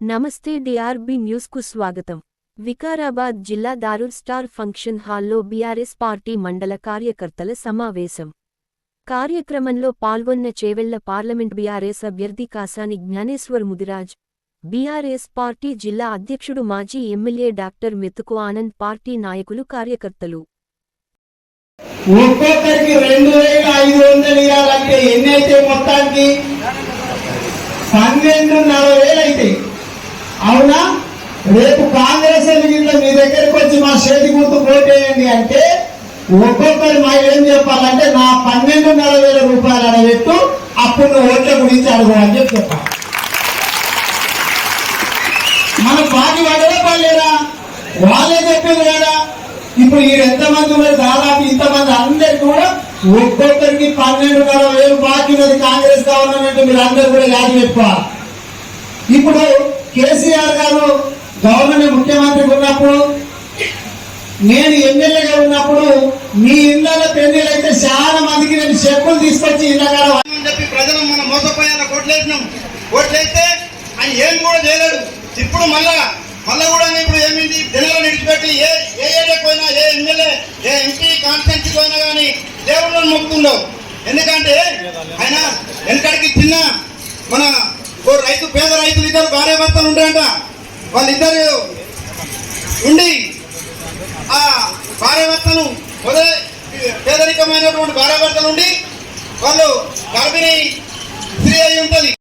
నమస్తే డిఆర్బి న్యూస్కు స్వాగతం. వికారాబాద్ జిల్లా దారుల్ స్టార్ ఫంక్షన్ హాల్లో బీఆర్ఎస్ పార్టీ మండల కార్యకర్తల సమావేశం. కార్యక్రమంలో పాల్గొన్న చేవెళ్ళ పార్లమెంట్ బీఆర్ఎస్ అభ్యర్థి కాసాని జ్ఞానేశ్వర్ ముదిరాజ్ బీఆర్ఎస్ పార్టీ జిల్లా అధ్యక్షుడు మాజీ ఎమ్మెల్యే డాక్టర్ మెతుకు ఆనంద్ పార్టీ నాయకులు కార్యకర్తలు. ఒక్కొక్కరికి రెండు వేల ఐదు వందలు ఇవ్వాలంటే ఎన్నైతే మొత్తానికి? పన్నెండున్నర అవునా? రేపు కాంగ్రెస్ ఎన్నికల్లో మీ దగ్గరికి వచ్చి మా చేతి గుర్తు పోటేయండి అంటే ఒక్కొక్కరి మా ఏం చెప్పాలంటే నా పన్నెండున్నర వేల రూపాయలు అడగట్టు అప్పుడు నువ్వు ఓట్ల గురించి అడుగు అని చెప్పి చెప్పాలి. మన బాకి వాళ్ళే పడలేదా వాళ్ళే చెప్పింది కదా. ఇప్పుడు ఈ ఎంతమంది ఉన్నారు? దాదాపు ఇంతమంది అందరికి కూడా ఒక్కొక్కరికి పన్నెండున్నర వేలు బాకీ ఉన్నది కాంగ్రెస్ గవర్నమెంట్ మీరు అందరు కూడా యాది చెప్పాలి ఇప్పుడు కేసీఆర్ గారు గవర్నమెంట్ ముఖ్యమంత్రి ఉన్నప్పుడు నేను ఎమ్మెల్యేగా ఉన్నప్పుడు మీ ఇళ్ళ పెళ్ళిళ్ళు అయితే చాలా మందికి నేను చెప్పులు తీసుకొచ్చి ఇళ్ళగా అని చెప్పి ప్రజలు మనం మోసపోయాల ఓట్లేసినాం. ఓట్లేస్తే ఆయన ఏం కూడా చేయలేడు. ఇప్పుడు మళ్ళా మళ్ళా కూడా ఇప్పుడు ఏమింది? జనాలను విడిచిపెట్టి ఏ ఏ ఏరియాకి పోయినా ఏ ఎమ్మెల్యే ఏ ఎంపీ కాన్స్టిట్యూన్సీకి పోయినా కానీ దేవుళ్ళని మొక్కుతుండవు. ఎందుకంటే ఆయన వెనకడికి చిన్న మన ఓ రైతు పేద రైతులు ఇద్దరు భార్య భర్తలు ఉంటాయంట వాళ్ళిద్దరు ఉండి ఆ భార్యాభర్తలు మొదలై పేదరికమైనటువంటి భార్యాభర్తలు ఉండి వాళ్ళు గర్భిణీ స్త్రీ అయి ఉంటుంది.